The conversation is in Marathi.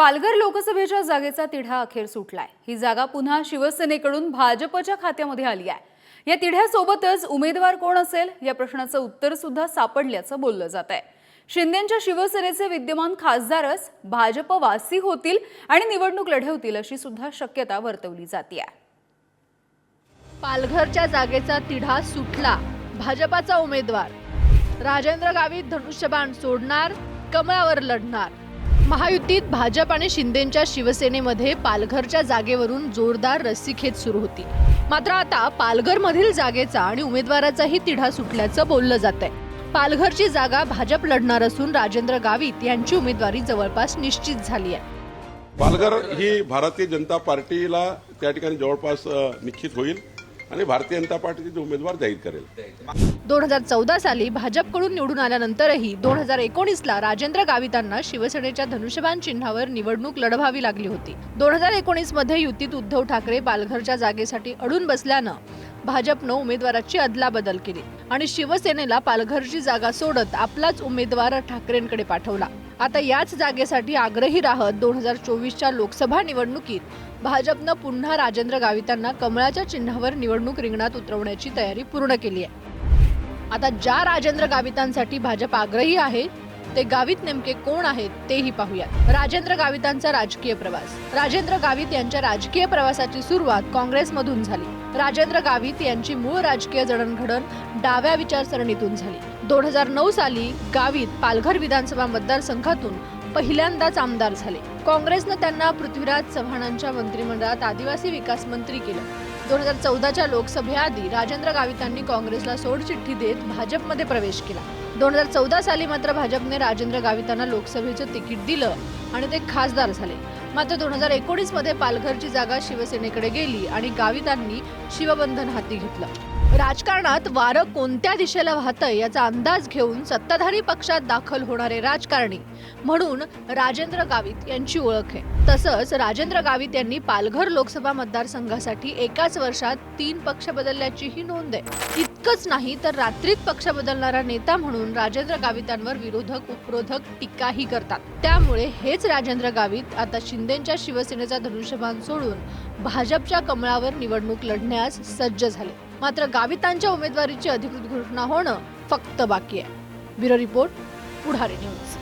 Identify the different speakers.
Speaker 1: पालघर लोकसभेच्या जागेचा तिढा अखेर सुटलाय. ही जागा पुन्हा शिवसेनेकडून भाजपच्या खात्यामध्ये आली आहे. या तिढ्यासोबतच उमेदवार कोण असेल या प्रश्नाचं उत्तर सुद्धा सापडल्याचं बोललं जात आहे शिंदेच्या शिवसेनेचे विद्यमान खासदारच भाजपवासी होतील आणि निवडणूक लढवतील अशी सुद्धा शक्यता वर्तवली जाते
Speaker 2: पालघरच्या जागेचा तिढा सुटला. भाजपाचा उमेदवार. राजेंद्र गावित धनुष्यबाण सोडणार कमळावर लढणार. महायुतीत भाजप आणि शिंदेच्या शिवसेनेमध्ये पालघरच्या जागेवरून जोरदार रस्सीखेच सुरू होती. मात्र आता पालघरमधील जागेचा आणि उमेदवाराचाही तिढा सुटल्याचं बोललं जात आहे पालघरची जागा भाजप लढणार असून राजेंद्र गावित यांची उमेदवारी जवळपास निश्चित झाली आहे.
Speaker 3: पालघर ही भारतीय जनता पार्टीला त्या ठिकाणी जवळपास निश्चित होईल. आणि भारतीय जनता पार्टीचे उमेदवार जाहीर करेल.
Speaker 2: दोन हजार चौदा साली भाजपकडून निवडून आल्यानंतरही दोन हजार एकोणीसला राजेंद्र गावितांना शिवसेनेच्या धनुष्यबाण चिन्हावर निवडणूक लढवावी लागली होती. दोन हजार एकोणीसमध्ये युतीत उद्धव ठाकरे पालघरच्या जागेसाठी अडून बसल्यानं भाजपनं उमेदवाराची अदलाबदल केली आणि शिवसेनेला पालघरची जागा सोडत आपलाच उमेदवार ठाकरेंकडे पाठवला. आता याच जागेसाठी आग्रही राहत दोन हजार चोवीसच्या लोकसभा निवडणुकीत भाजपनं पुन्हा राजेंद्र गावितांना कमळाच्या चिन्हावर निवडणूक रिंगणात उतरवण्याची तयारी पूर्ण केली आहे. आता ज्या राजेंद्र गावितांसाठी भाजप आग्रही आहे ते गावित नेमके कोण आहेत तेही पाहूयात. राजेंद्र गावितांचा राजकीय प्रवास. राजेंद्र गावित यांच्या राजकीय प्रवासाची सुरुवात काँग्रेसमधून झाली. राजेंद्र गावित यांची मूळ राजकीय जडणघडण डाव्या विचारसरणीतून झाली. दोन हजार नऊ साली गावीत पालघर विधानसभा मतदारसंघातून पहिल्यांदाच आमदार झाले. काँग्रेसनं त्यांना पृथ्वीराज चव्हाणांच्या मंत्रिमंडळात आदिवासी विकास मंत्री केलं. दोन हजार चौदाच्या लोकसभेआधी राजेंद्र गावितांनी काँग्रेसला सोडचिठ्ठी देत भाजपमध्ये प्रवेश केला. दोन हजार चौदा साली मात्र भाजपने राजेंद्र गावितांना लोकसभेचं तिकीट दिलं आणि ते खासदार झाले. मात्र दोन हजार एकोणीसमध्ये पालघरची जागा शिवसेनेकडे गेली आणि गावितांनी शिवबंधन हाती घेतलं. राजकारणात वारं कोणत्या दिशेला वाहतंय याचा अंदाज घेऊन सत्ताधारी पक्षात दाखल होणारे राजकारणी म्हणून राजेंद्र गावित यांची ओळख आहे. तसंच राजेंद्र गावित यांनी पालघर लोकसभा मतदारसंघासाठी एकाच वर्षात तीन पक्ष बदलल्याचीही नोंद आहे. इतकंच नाही तर रात्रीत पक्ष बदलणारा नेता म्हणून राजेंद्र गावितांवर विरोधक उपरोधक टीकाही करतात. त्यामुळे हेच राजेंद्र गावित आता शिंदेच्या शिवसेनेचा धनुष्यबाण सोडून भाजपच्या कमळावर निवडणूक लढण्यास सज्ज झाले. मात्र गावितांच्या उमेदवारीची अधिकृत घोषणा होणं फक्त बाकी आहे. Bureau report Pudhari news.